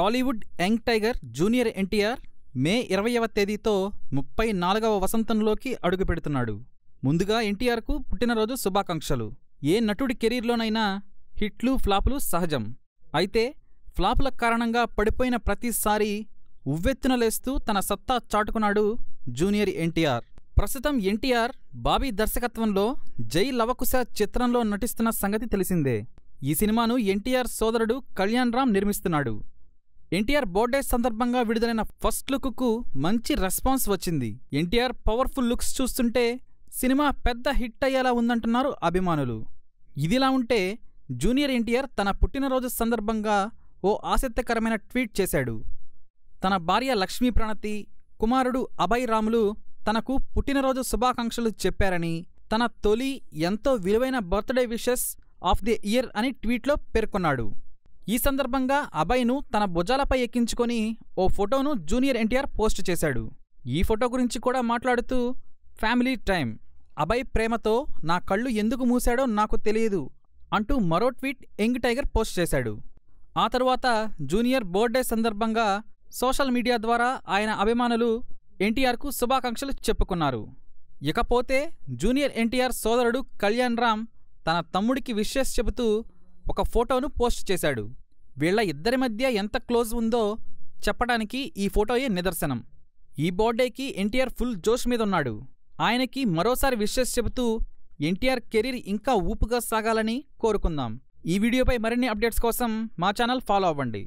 Tollywood young tiger junior NTR May ఇరవయవ తేదీతో ముప్పై నాలుగవ వసంతంలోకి అడుగుపెడుతున్నాడు ముందుగా ఎన్టీఆర్కు పుట్టినరోజు శుభాకాంక్షలు. ఏ నటుడి కెరీర్లోనైనా హిట్లు ఫ్లాపులు సహజం. అయితే ఫ్లాపుల కారణంగా పడిపోయిన ప్రతిసారి ఉవ్వెత్తున లేస్తూ తన సత్తా చాటుకున్నాడు జూనియర్ ఎన్టీఆర్. ప్రస్తుతం ఎన్టీఆర్ బాబీ దర్శకత్వంలో జై లవకుశ చిత్రంలో నటిస్తున్న సంగతి తెలిసిందే. ఈ సినిమాను ఎన్టీఆర్ సోదరుడు కళ్యాణ్ రామ్ నిర్మిస్తున్నాడు. ఎన్టీఆర్ బర్త్డే సందర్భంగా విడుదలైన ఫస్ట్ లుక్కు మంచి రెస్పాన్స్ వచ్చింది. ఎన్టీఆర్ పవర్ఫుల్ లుక్స్ చూస్తుంటే సినిమా పెద్ద హిట్ అయ్యేలా ఉందంటున్నారు అభిమానులు. ఇదిలా ఉంటే జూనియర్ ఎన్టీఆర్ తన పుట్టినరోజు సందర్భంగా ఓ ఆసక్తికరమైన ట్వీట్ చేశాడు. తన భార్య లక్ష్మీ ప్రణతి కుమారుడు అభయ్ రాములు తనకు పుట్టినరోజు శుభాకాంక్షలు చెప్పారని తన తొలి ఎంతో విలువైన birthday wishes of the year అని ట్వీట్లో పేర్కొన్నాడు. ఈ సందర్భంగా అభయ్ను తన భుజాలపై ఎక్కించుకొని ఓ ఫోటోను జూనియర్ ఎన్టీఆర్ పోస్ట్ చేశాడు. ఈ ఫోటో గురించి కూడా మాట్లాడుతూ ఫ్యామిలీ టైం అభయ్ ప్రేమతో నా కళ్ళు ఎందుకు మూశాడో నాకు తెలియదు అంటూ మరో ట్వీట్ యంగ్ టైగర్ పోస్ట్ చేశాడు. ఆ తరువాత జూనియర్ బర్త్డే సందర్భంగా సోషల్ మీడియా ద్వారా ఆయన అభిమానులు ఎన్టీఆర్కు శుభాకాంక్షలు చెప్పుకున్నారు. ఇకపోతే జూనియర్ ఎన్టీఆర్ సోదరుడు కళ్యాణ్ రామ్ తన తమ్ముడికి విషెస్ చెబుతూ ఒక ఫోటోను పోస్ట్ చేశాడు. వీళ్ళ ఇద్దరి మధ్య ఎంత క్లోజ్ ఉందో చెప్పడానికి ఈ ఫోటోయే నిదర్శనం. ఈ బర్త్డేకి ఎన్టీఆర్ ఫుల్ జోష్ మీదున్నాడు. ఆయనకి మరోసారి విషెస్ చెబుతూ ఎన్టీఆర్ కెరీర్ ఇంకా ఊపుగా సాగాలని కోరుకుందాం. ఈ వీడియోపై మరిన్ని అప్డేట్స్ కోసం మా ఛానల్ ఫాలో అవ్వండి.